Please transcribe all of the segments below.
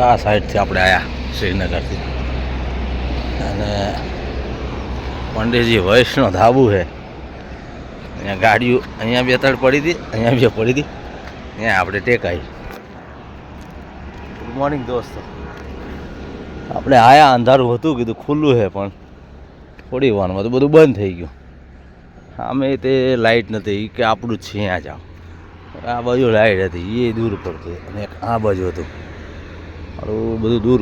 આ સાઈડથી આપણે આવ્યા શ્રીનગરથી. અને પંડિતજી વૈષ્ણવ ધાબુ છે. અહીંયા ગાડીઓ અહીંયા બે ત્રણ પડી હતી અહીંયા બે પડી હતી. અહીંયા આપણે ટેકાઈ. ગુડ મોર્નિંગ દોસ્તો. આપણે આયા અંધારું હતું કીધું ખુલ્લું છે પણ થોડી વારમાં તો બધું બંધ થઈ ગયું. અમે તે લાઇટ નથી કે આપણું જ છે અહીંયા જાઓ આ બાજુ લાઇટ હતી એ દૂર પડતું. અને આ બાજુ હતું. મારું બધું દૂર.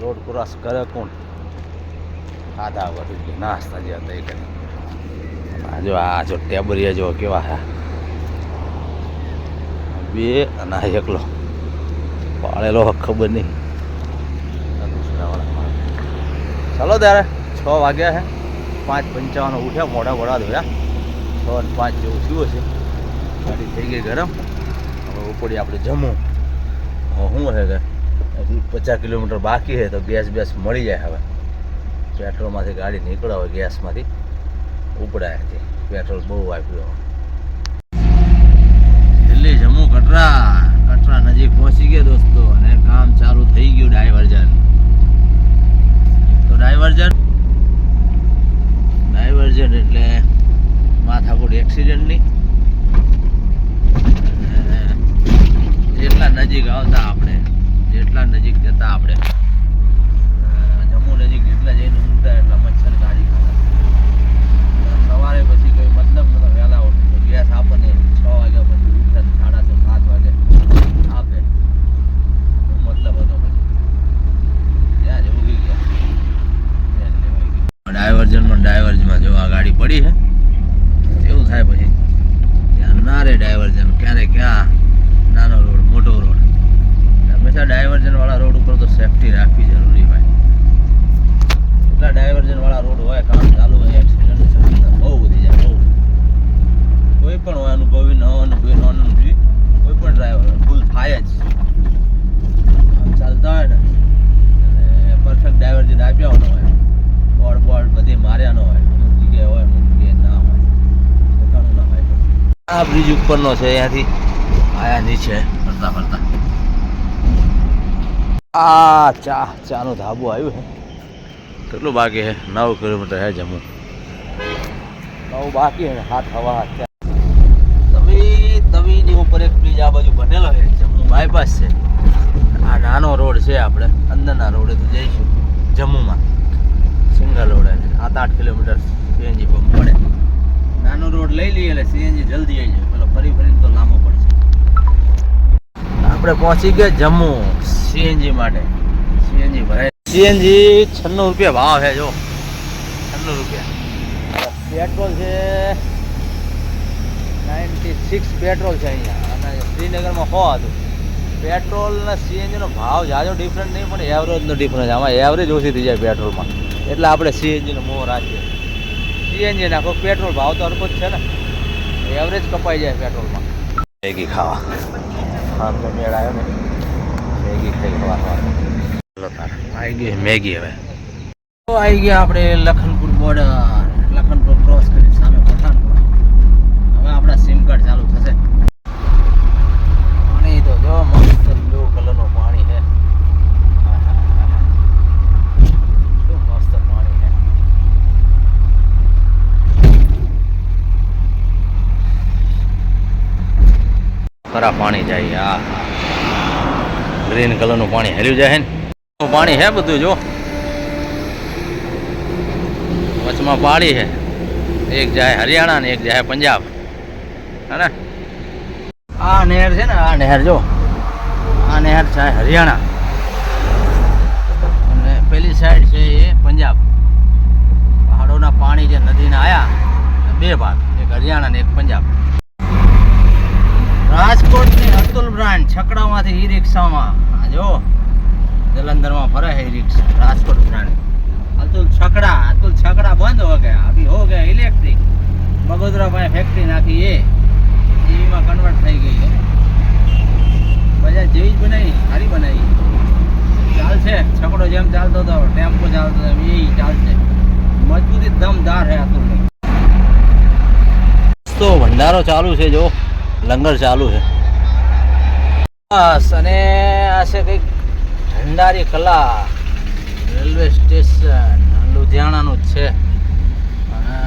રોડ ક્રોસ કરે કોણ? આધા વધી નાસ્તા જે હતા એ કરી. જો, આ જો ટેબરિયા જો કેવા હા બે અને એકલો. પાળેલો ખબર નહીં. ચાલો ત્યારે, છ વાગ્યા છે. પાંચ પંચાવન ઉઠ્યા, મોઢા મોડા ધોયા. છ પાંચ જેવું થયું હશે. ગાડી થઈ ગઈ ગરમ. હવે ઉપડી આપણે હવે શું છે કે હજી પચાસ કિલોમીટર બાકી છે તો ગેસ બેસ મળી જાય હવે. પેટ્રોલમાંથી ગાડી નીકળે હોય ગેસમાંથી. ઉપડાય છે. પેટ્રોલ બહુ વાપર્યું દિલ્હી, જમ્મુ, કટરા. કટરા નજીક પહોંચી ગયા દોસ્તો અને કામ ચાલુ થઈ ગયું ડાયવર્જન તો ડાયવર્જન ડાયવર્જન એટલે માથાકૂટ એક્સિડન્ટની અને જેટલા નજીક આવતા આપણે જેટલા નજીક જતા આપણે. જમ્મુ નજીક જેટલા જઈને ઊંઘતા એટલા મચ્છર ગાડી ખાતા સવારે પછી કોઈ મતલબ નતો વહેલા ઉઠવું ગેસ આપણને છ વાગ્યા પછી ઉઠે તો સાડા છ સાત વાગે આપે શું મતલબ હતો પછી ત્યાં જ ઉગી ગયા ત્યાં જ લેવાઈ ગયું ડાયવર્જનમાં ડાયવર્જનમાં જો આ ગાડી પડી છે એવું થાય પછી ત્યાં ના રે ડાયવર્જન ક્યારે ક્યાં નાનો રોડ મોટો રોડ હંમેશા ડાયવર્જન વાળા રોડ ઉપર તો સેફટી રાખવી જરૂરી હોય એટલા ડાયવર્જન વાળા રોડ હોય કામ ચાલુ હોય એક્સિડન્ટની શક્યતા બહુ વધી જાય બહુ કોઈ પણ હોય અનુભવી ન અનુભવી નોન અનુભવી કોઈ પણ ડ્રાઈવર ભૂલ થાય જ આમ ચાલતા હોય ને અને પરફેક્ટ ડાયવર્જન આપ્યા ન હોય બોર્ડ બોર્ડ બધી માર્યા ન હોય અમુક જગ્યાએ હોય અમુક જગ્યાએ ના હોય તો ઘણું ના હોય આ બ્રિજ ઉપરનો છે, અહીંયાથી આયા નીચે ફરતા ફરતા. આ ચા, ચાનો ધાબો આવ્યો છે કેટલું બાકી છે નવ કિલોમીટર છે જમ્મુ નવ બાકી છે હાથ હવા તવી તવીની ઉપર એક બ્રિજ આ બાજુ બનેલો છે જમ્મુ બાયપાસ છે. આ નાનો રોડ છે આપણે, અંદરના રોડે તો જઈશું જમ્મુમાં સિંગલ રોડ છે સાત આઠ કિલોમીટર સીએનજી પંપ પડે નાનો રોડ લઈ લઈએ એટલે સીએનજી જલ્દી આવી જાય પેલો ફરી ફરીને તો લાંબો પડશે આપણે પહોંચી ગયા જમ્મુ સીએનજી માટે. સીએનજી ભરાય. સીએનજી છન્નું રૂપિયા ભાવ છે જો. છન્નું રૂપિયા. પેટ્રોલ છે નાઇન્ટી સિક્સ પેટ્રોલ છે અહીંયા. અને શ્રીનગરમાં સો હતું પેટ્રોલ અને સીએનજીનો ભાવ જાજો ડિફરન્ટ નહીં પણ એવરેજનો ડિફરન્સ આમાં એવરેજ ઓછી થઈ જાય પેટ્રોલમાં. એટલે આપણે સીએનજીનો મોહ રાખીએ. સીએનજી નાખો પેટ્રોલ ભાવ તો હરકો જ છે ને. એવરેજ કપાઈ જાય પેટ્રોલમાં. મેગી ખાવા. તો મેળ આવ્યો ને મેગી ખાઈ ખાવા આવી ગઈ મેગી હવે. આવી ગયા આપણે લખનપુર બોર્ડર લખનપુર ક્રોસ કરી સામે પઠાણકોટ હવે આપણા સિમ કાર્ડ ચાલુ થશે પાણી તો જો મસ્ત બ્લુ કલરનું પાણી છે આહાહા. શું મસ્ત પાણી છે ખરા પાણી જાય આ ગ્રીન કલરનું પાણી હેલ્યું જાય ને. પાણી હે બધું, જો. વચમાં પાડી છે એક જાય હરિયાણા ને એક જાય પંજાબ. હે આ નહેર છે ને, આ નહેર, જો. આ નહેર છે હરિયાણા. અને પેલી સાઈડ છે એ પંજાબ. પહાડોના પાણી જે નદીના આયા, બે ભાગ, એક હરિયાણા ને એક પંજાબ. રાજકોટની અતુલ બ્રાન્ડ છકડામાંથી ઈ રિક્ષામાં આ જો, જલંધરમાં ફરે E rickshaw Rajkot brand. Atul Chhakda Atul Chhakda બંધ હો ગયા. અભી હો ગયા ઇલેક્ટ્રિક બગોદરા પાસે ફેક્ટરી નાખી એ. ઈવીમાં કન્વર્ટ થઈ ગઈ છે. બજાર જેવી જ બનાવી, સારી બનાવી. ચાલશે છકડો જેમ ચાલતો હતો, ટેમ્પો ચાલતો હતો એ ચાલશે મજબૂતી દમદાર છે અતુલની. તો ભંડારો ચાલુ છે, જો. લંગર ચાલુ છે. બસ, અને આ છે કંઈક ભંડારી કલા, રેલવે સ્ટેશન, લુધિયાણાનું જ છે.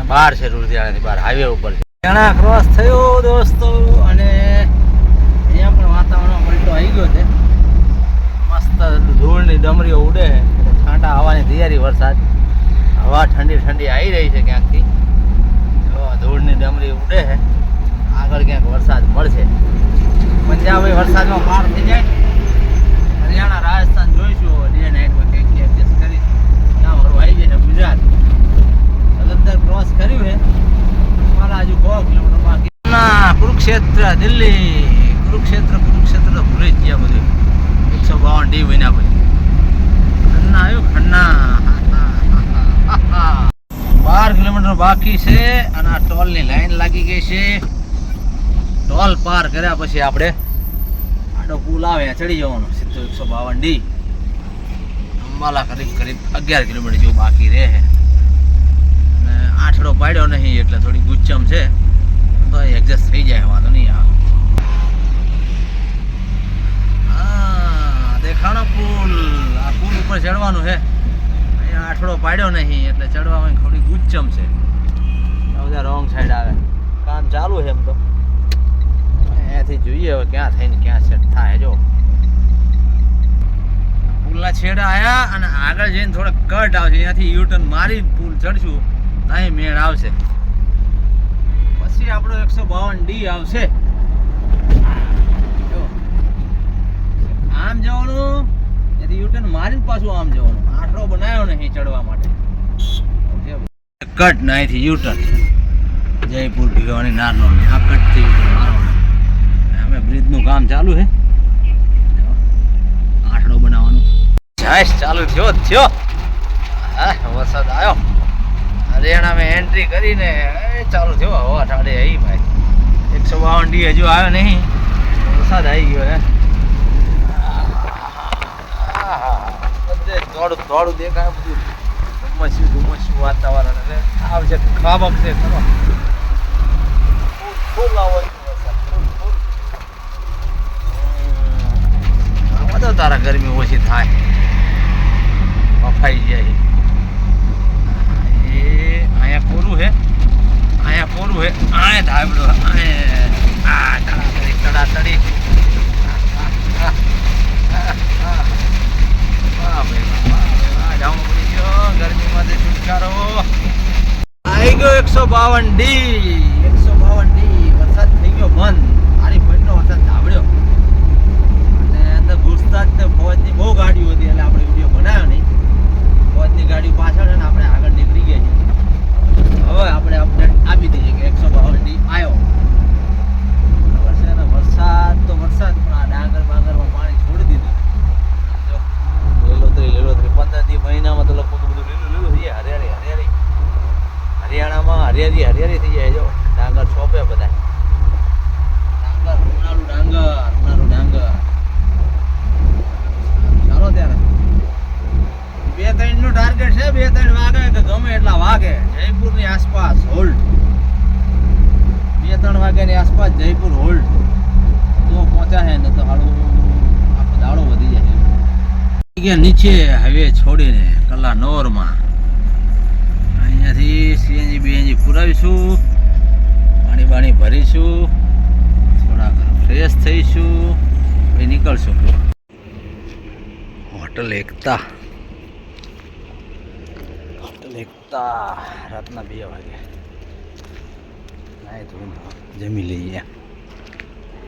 બહાર છે લુધિયાણાની બહાર, હાઈવે ઉપર છે. લુધિયાણા ક્રોસ થયો દોસ્તો અને અહીંયા પણ વાતાવરણ પલટો આવી ગયો છે. મસ્ત ધૂળની ડમરીઓ ઉડે એટલે છાંટા આવવાની તૈયારી વરસાદ. હવા ઠંડી ઠંડી આવી રહી છે ક્યાંકથી. ધૂળની ડમરી ઉડે છે. આગળ ક્યાંક વરસાદ પડશે. પંજાબ એ વરસાદમાં પાર થઈ જાય હરિયાણા, રાજસ્થાન જોઈશું ડે નાઇટમાં કંઈક એડજસ્ટ કરી ત્યાં વરવા આવી જશે ગુજરાત. સદંતર ક્રોસ કર્યું છે મારા હજુ સો કિલોમીટર બાકી. કુરુક્ષેત્ર, દિલ્હી. કુરુક્ષેત્ર કુરુક્ષેત્ર ભૂલી જ ગયા બધું. એકસો બાવન ડી મહિના પછી. ખન્ના આવ્યું, ખન્ના. બાર કિલોમીટર બાકી છે અને આ ટોલની લાઈન લાગી ગઈ છે. ટોલ પાર કર્યા પછી આપણે આડો પુલ આવે, ચડી જવાનો, સીધો એકસો બાવન ડી. અંબાલા કરીબ કરીબ અગિયાર કિલોમીટર જેવું બાકી રહે છે. અને આઠડો પાડ્યો નહીં, એટલે થોડી ગુચ્ચમ છે. તો એડજસ્ટ થઈ જાય, વાંધો નહીં આવે. દેખાણો પુલ. આ પુલ ઉપર ચડવાનું છે. અહીંયા આઠડો પાડ્યો નહીં, એટલે ચડવામાં થોડી ગુચ્ચમ છે. બધા રોંગ સાઈડ આવે. કામ ચાલુ છે એમ તો. અહીંયાથી જોઈએ હવે ક્યાં થઈને ક્યાં સેટ થાય જો. પુલના છેડા આવ્યા અને આગળ જઈને થોડા કટ આવશે. અહીંયાથી યુટર્ન મારી પુલ ચડશું, નહીં મેળ આવશે. પછી આપણો એકસો બાવન ડી આવશે. આમ જવાનું ત્યાંથી યુટર્ન મારીને પાછું આમ જવાનું. આટલો બનાવ્યો નહીં ચડવા માટે. કટ નાહીથી યુટર્ન જયપુર ભીવાની નારનો આ કટથી બ્રિજનું કામ ચાલુ છે. આઠડો બનાવવાનું. જાયશ, ચાલુ થયો થયો. હા, વરસાદ આવ્યો. હરિયાણામાં એન્ટ્રી કરીને ચાલુ થયો. હવા ઠાડે આવી ભાઈ. એકસો બાવન ડી હજુ આવ્યો નહીં. વરસાદ આવી ગયો હે. બધે થોડું થોડું દેખાય બધું. ધુમ્મસ્યું ધુમ્મસ્યું વાતાવરણ આવશે ખાબ છે, ખરો. ફૂલ આવો છે વરસાદ, ફૂલ ફૂલ. હમ, આમાં તો તારા ગરમી ઓછી થાય. બફાઈ જાય. એ અહીંયા કોરું છે અહીંયા કોરું છે આય ધાબડો આય. આ તડાતડી તડાતડી છુટકારો. આવી ગયો એકસો બાવન ડી એકસો બાવન ડી વરસાદ થઈ ગયો બંધ આરી ફટનો વરસાદ ધાબડ્યો અને અંદર ઘૂસતા જ તે ફૌજની બહુ ગાડીઓ હતી એટલે આપણે વીડિયો બનાવ્યો નહીં ફૌજની ગાડી પાછળ અને આપણે આગળ નીકળી ગયા છીએ હવે આપણે અપડેટ આપી દઈએ કે એકસો બાવન ડી આવ્યો બરાબર છે ને વરસાદ તો વરસાદ પણ આ ડાંગર બાંગરમાં પાણી છોડી દીધું જો લીલોતરી લીલોતરી પંદર દી મહિનામાં તો લગભગ બધું લીલું લીલું થઈ જાય હરિયાળી હરિયાળી હરિયાણામાં હરિયાળી હરિયાળી થઈ જાય જો ડાંગર છોપે બધા ડાંગર ઉનાળું ડાંગર ઉનાળું ડાંગર ચાલો ત્યારે બે ત્રણનું ટાર્ગેટ છે બે ત્રણ વાગે કે ગમે એટલા વાગે જયપુરની આસપાસ હોલ્ડ બે ત્રણ વાગ્યાની આસપાસ જયપુર હોલ્ડ, તો પહોંચ્યા છે ને તો હાડું આખો દાડો વધી જાય ગયા નીચે હાઈવે છોડીને કલા નોરમાં. અહીંયાથી સીએનજી, બીએનજી પુરાવીશું, પાણી બાણી ભરીશું, થોડાક ફ્રેશ થઈશું, પછી નીકળશું. હોટલ એકતા. હોટલ એકતા, રાતના બે વાગે. નાય ધોઈને. જમી લઈએ.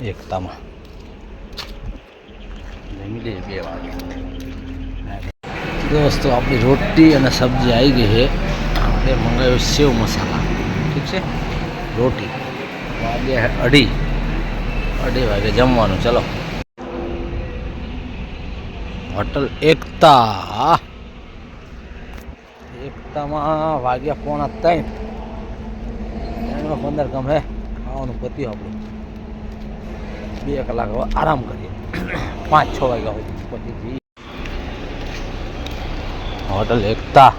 એકતામાં. જમી લઈએ બે વાગે. દોસ્તો આપણી રોટી અને સબ્જી આવી ગઈ છે. આપણે મંગાવ્યું સેવ મસાલા. ઠીક છે? રોટી. વાગે છે અઢી. અઢી વાગે જમવાનું. ચલો. હોટલ એકતા. એકતામાં વાગ્યા પોણા ત્રણ. ત્રણમાં પંદર હે. ખાવાનું પત્યું આપણું. બે કલાક હવે આરામ કરીએ. પાંચ છ વાગ્યા સુધી પછી હોટલ એકતા.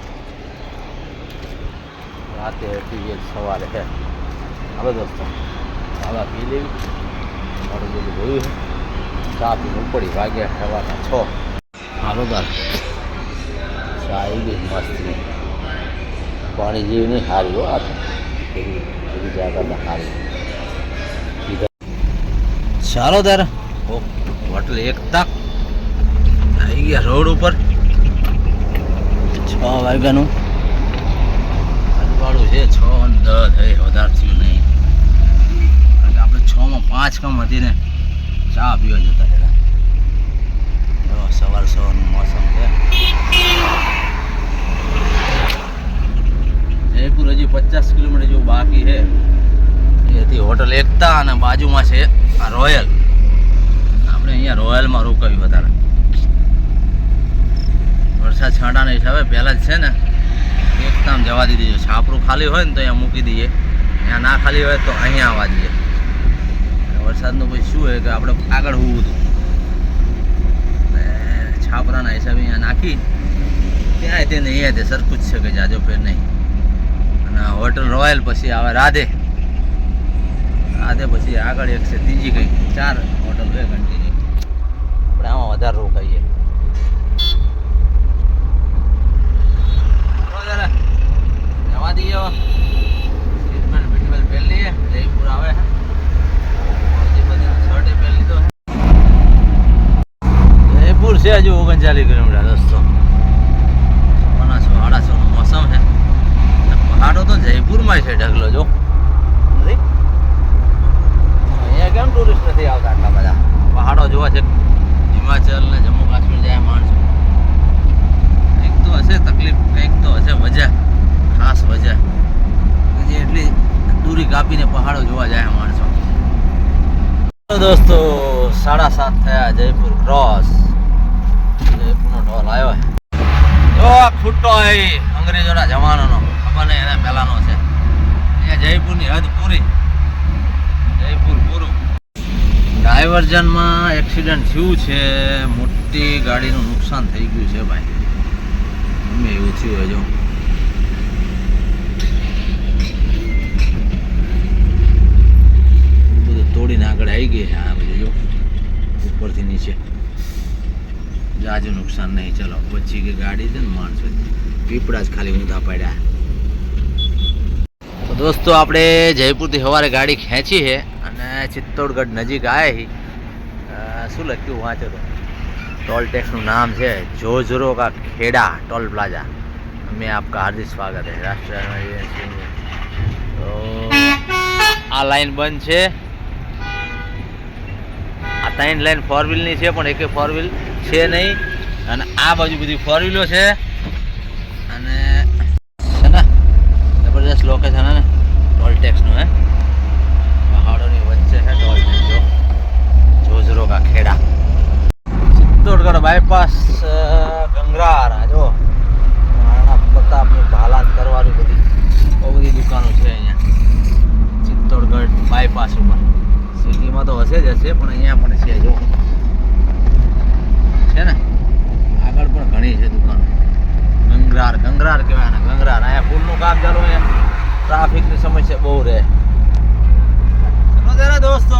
રાતે પીએ સવારે હે. હવે દોસ્તો. ચાલો પી લેવી. મારું બધું જોયું ચા પીને ઉપડી વાગ્યા સવારના છ. હાલો તાર ચા આવી ગઈ મસ્તી પાણી જેવી નહીં, હારી હો આ એવી જગ્યા કરતાં ચાલો તાર હોટલ એકતા. આવી ગયા રોડ ઉપર. છ વાગ્યાનું. અજવાળું છે છ અને દસ. એ વધારે થયું નહીં. એટલે આપણે છમાં પાંચ કામ હતી ને ચા પીવા જતા રહ્યા જો સવાર સવારનું મોસમ છે. જયપુર હજી પચાસ કિલોમીટર જેવું બાકી છે. એથી હોટલ એકતા અને બાજુમાં છે. આ રોયલ. આપણે અહીંયા રોયલમાં રોકાવી વધારે. વરસાદ છાંટાના હિસાબે પહેલાં જ છે ને એકદમ જવા દીધી છે છાપરું ખાલી હોય ને તો અહીંયા મૂકી દઈએ. અહીંયા ના ખાલી હોય તો અહીંયા આવવા દઈએ. વરસાદનું પછી શું હોય કે આપણે આગળ હોવું હતું. છાપરાના હિસાબે અહીંયા નાખી. ત્યાં તે નહીં તે સરખું જ છે કે જાજો ફેર નહીં. અને હોટલ રોયલ પછી આવે રાધે. રાધે પછી આગળ એક છે ત્રીજી કઈ ચાર હોટલ છે કન્ટિન્યુ આપણે આમાં વધારે રોકાઈએ. જવા દઈએ ટ્રીટમેન્ટ બીટમેન્ટ પહેરી. જયપુર છે. જયપુર હજુ ઓગણચાલીસ કિલોમીટર રસ્તો સોના સો સાડા છ નું મોસમ છે પહાડો તો જયપુરમાં છે ઢગલો, જો નથી? અહીંયા કેમ ટુરિસ્ટ નથી આવતા આટલા બધા. પહાડો જોવા છે. હિમાચલ ને જમ્મુ કાશ્મીર જાય માણસો. કંઈક તો હશે તકલીફ, કંઈક તો હશે મજા. ખાસ મજા. જે એટલી દૂરી કાપીને પહાડો જોવા જાય માણસો. દોસ્તો, સાડા સાત થયા જયપુર ક્રોસ જયપુરનો ઢોલ આવ્યો. આ ખૂટો અંગ્રેજોના જમાનાનો. નહીં, એના પહેલાનો છે. અહીંયા જયપુરની હદ પૂરી જયપુર પૂરું ડાયવર્ઝનમાં એક્સિડન્ટ થયું છે, મોટી ગાડીનું નુકસાન થઈ ગયું છે ભાઈ. ગમે એવું થયું હજુ બધું તોડીને આગળ આવી ગઈ આ બધું જો. ઉપરથી નીચે. જાજુ નુકસાન નહીં, ચલો. પછી કે ગાડી છે ને માણસો પીપળા જ ખાલી ઊંધા પડ્યા. દોસ્તો, આપણે જયપુરથી સવારે ગાડી ખેંચી છે. અને ચિત્તોડગઢ નજીક આવી શું લખ્યું વાંચો તો? ટોલ ટેક્સનું નામ છે જોજરો કા ખેડા ટોલ પ્લાઝા. મેં આપકા હાર્દિક સ્વાગત છે રાષ્ટ્રીય તો આ લાઈન બંધ છે. આ ત્રણ લાઈન ફોર વ્હીલની છે, પણ એકે ફોર વ્હીલ છે નહીં. અને આ બાજુ બધી ફોર વ્હીલો છે. અને, છે ને? જબરદસ્ત લોકેશન હે ને? ટોલ ટેક્સનું હે? જોજરો કા ખેડા ચિત્તોડગઢ બાયપાસ ગંગરારા જો. રાણા પ્રતાપની ભાલાદ કરવાની બધી, બહુ બધી દુકાનો છે અહીંયા. ચિત્તોડગઢ બાયપાસ ઉપર. સિટીમાં તો હશે જ હશે, પણ અહીંયા પણ છે, જો. છે ને? આગળ પણ ઘણી છે દુકાનો. ગંગરાર ગંગરાર કહેવાય ને ગંગરાર, અહીંયા પુલનું કામ ચાલુ અહીંયા ટ્રાફિકની સમસ્યા બહુ રહે. દોસ્તો?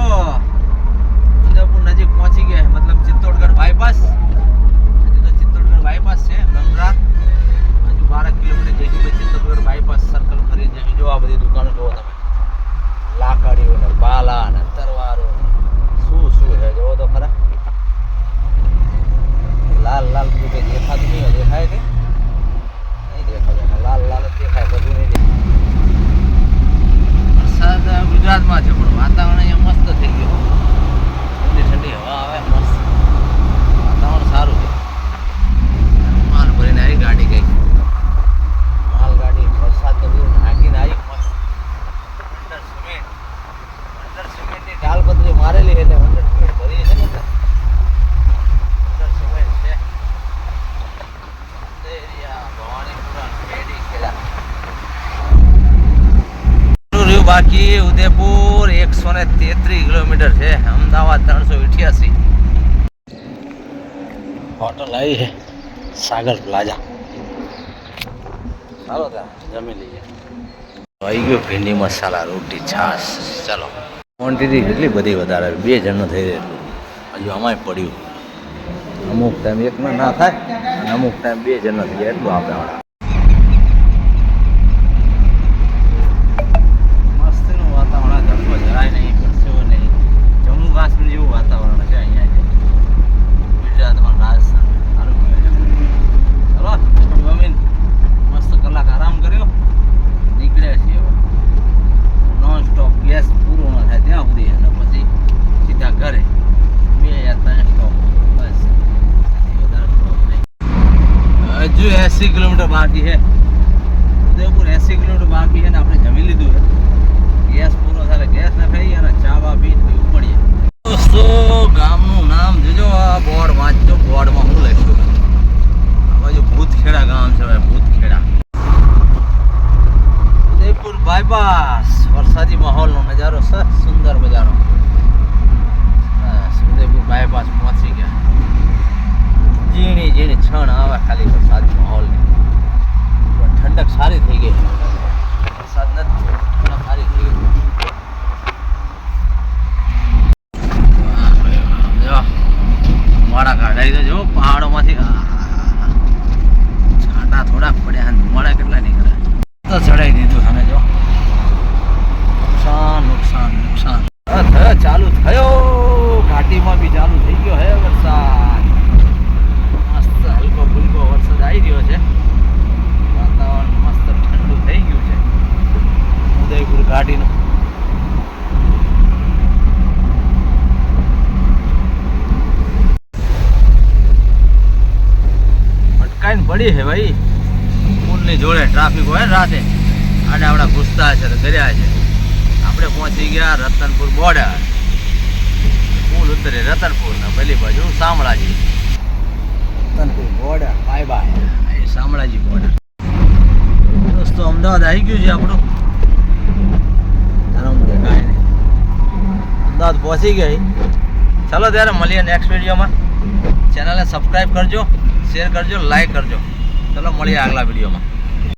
નજીક પહોંચી ગયા. મતલબ ચિત્તોડગઢ બાયપાસ હજુ ચિત્તોડગઢ બાયપાસ છે, ગંગરા. હજુ બાર કિલોમીટર જઈશું પછી ચિત્તોડગઢ બાયપાસ સર્કલ ફરી જઈશું જો આ બધી દુકાનો જુઓ તમે. લાકડીઓ ને બાલા ને તરવારો શું શું છે જોવો તો ખરા. લાલ લાલ બધું કંઈ દેખાતું નહીં દેખાય કે નહીં દેખાતું એમાં લાલ લાલ જ દેખાય બધું નહીં દેખાય વરસાદ ગુજરાતમાં છે પણ વાતાવરણ અહીંયા મસ્ત થઈ ગયું ઠંડી ઠંડી હવા આવે મસ્ત વાતાવરણ સારું છે માલ ભરીને આવી ગાડી ગઈ માલ ગાડી વરસાદ તો બધું નાખીને આવી મસ્ત અંદર સિમેન્ટ અંદર સિમેન્ટની ઢાલ પતરી મારેલી એટલે અંદર સિમેન્ટ ભરી છે ને અંદર અંદર સિમેન્ટ છે અંધેરિયા ભવાનીપુરા ખેડી ખેડા રહ્યું બાકી ઉદયપુર એકસો ને તેત્રીસ કિલોમીટર છે. અમદાવાદ ત્રણસો અઠ્યાસી હોટલ આવી છે. સાગર પ્લાઝા. ચાલો ત્યાં જમી લઈએ. આવી ગયો ભીંડી મસાલા, રોટી, છાશ. ચાલો. ક્વોન્ટિટી કેટલી બધી વધારે? બે જણનું થઈ રહ્યું હજુ અમાય પડ્યું. અમુક ટાઈમ એકમાં ના થાય, અને અમુક ટાઈમ બે જણ થઈ જાય. એટલું આપણે આવડે મસ્તનું વાતાવરણ જમવો જરાય નહીં પરસેવો નહીં જમ્મુ કાશ્મીર જેવું વાતાવરણ છે અહીંયા ગુજરાતમાં રાજસ્થાન સારું કહેવાય ચલો જમીન મસ્ત કલાક આરામ કર્યો નીકળ્યા છીએ હવે નોન સ્ટોપ ગેસ પૂરો ન થાય ત્યાં સુધી અને પછી સીધા ઘરે બે યા ત્રણ સ્ટોપ બસ એનાથી વધારે સ્ટોપ નહીં હજુ એસી કિલોમીટર બાકી છે ઉદયપુર એસી કિલોમીટર બાકી છે ને આપણે જમી લીધું છે ગેસ પૂરો થાય એટલે ગેસ ના ખાઈ અને ચા બા પી પછી ઉપડીએ દોસ્તો ગામનું નામ આ બોર્ડ વાંચજો, બોર્ડમાં હું લખ્યું આ બાજુ ભૂતખેડા ગામ છે ભાઈ ભૂતખેડા. ઉદયપુર બાયપાસ વરસાદી માહોલનો નજારો સર સુંદર બસ, ઉદયપુર બાયપાસ પહોંચી ગયા. ઝીણી ઝીણી છણ આવે ખાલી વરસાદી માહોલની. ઠંડક સારી થઈ ગઈ વરસાદ નથી ઠંડક સારી થઈ ગઈ વાહ ભાઈ વાહ. જો મોડા કાઢાઈ તો જો પહાડોમાંથી. છાંટા થોડા પડ્યા ધુમાડા કેટલા નીકળ્યા તો ચડાઈ દીધું સામે જો નુકસાન નુકસાન નુકસાન હા, થયો ચાલુ થયો ઘાટીમાં બી ચાલુ થઈ ગયો હે વરસાદ મસ્ત હલકો ફુલકો વરસાદ આવી રહ્યો છે વાતાવરણ મસ્ત ઠંડુ થઈ ગયું છે ઉદયપુર ઘાટીનું અટકાઈને પડી છે ભાઈ. પુલની જોડે ટ્રાફિક હોય ને રાતે. આપણા ઘૂસતા છે તો કર્યા છે. આપણે પહોંચી ગયા રતનપુર બોર્ડર પુલ ઉતરે રતનપુર ને પેલી બાજુ Shamlaji. Ratanpur border bye bye Shamlaji border દોસ્તો અમદાવાદ આવી ગયું છે આપણું. ધરમ દેખાય નહીં. અમદાવાદ પહોંચી ગઈ. ચાલો ત્યારે મળીએ નેક્સ્ટ વિડીયોમાં ચેનલને સબસ્ક્રાઈબ કરજો. શેર કરજો લાઈક કરજો. ચલો મળીએ આગલા વિડીયોમાં.